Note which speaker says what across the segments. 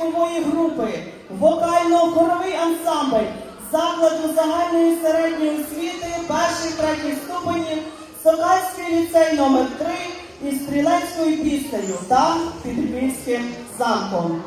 Speaker 1: вікової групи, вокально-хоровий ансамбль закладу загальної середньої освіти перших третіх ступенів Сокальський ліцей номер 3 із стрілецькою піснею та під Львівським замком.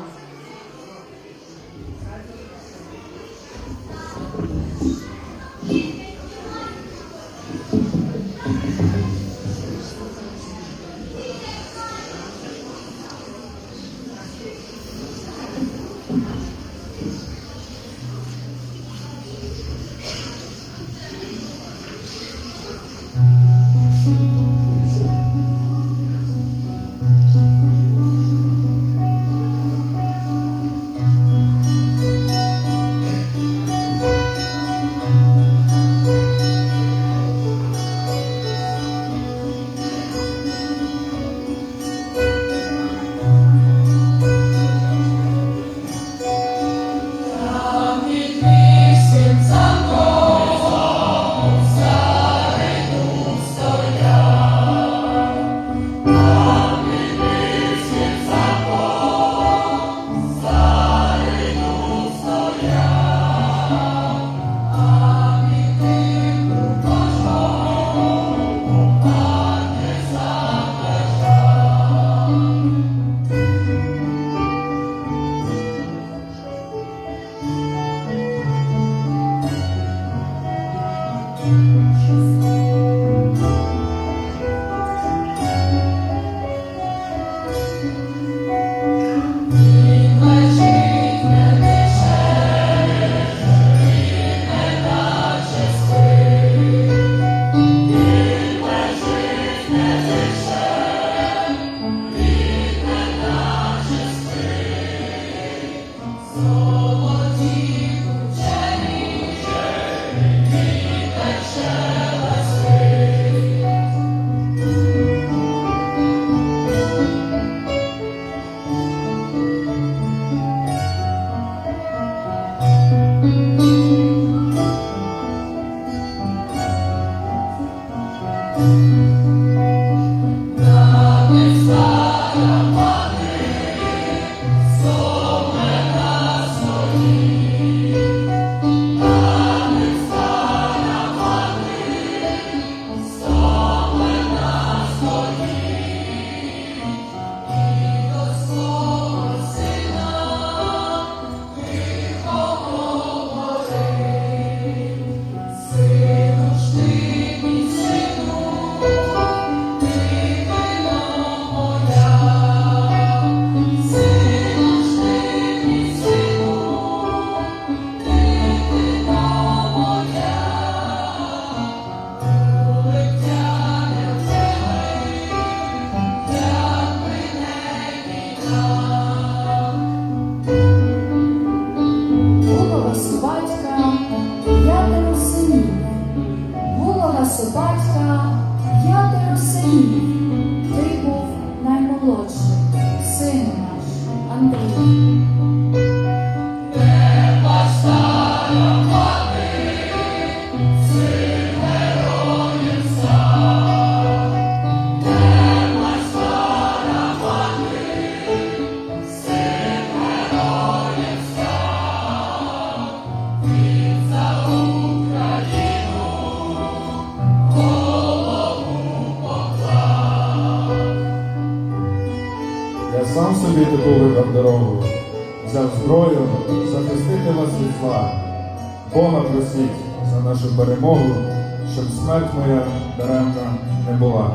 Speaker 2: thank you Вас п'ятеро синів.
Speaker 3: Я були собі дорогу, взяв зброю захистити вас від зла. Бога просіть за нашу перемогу, щоб смерть моя даремна не була.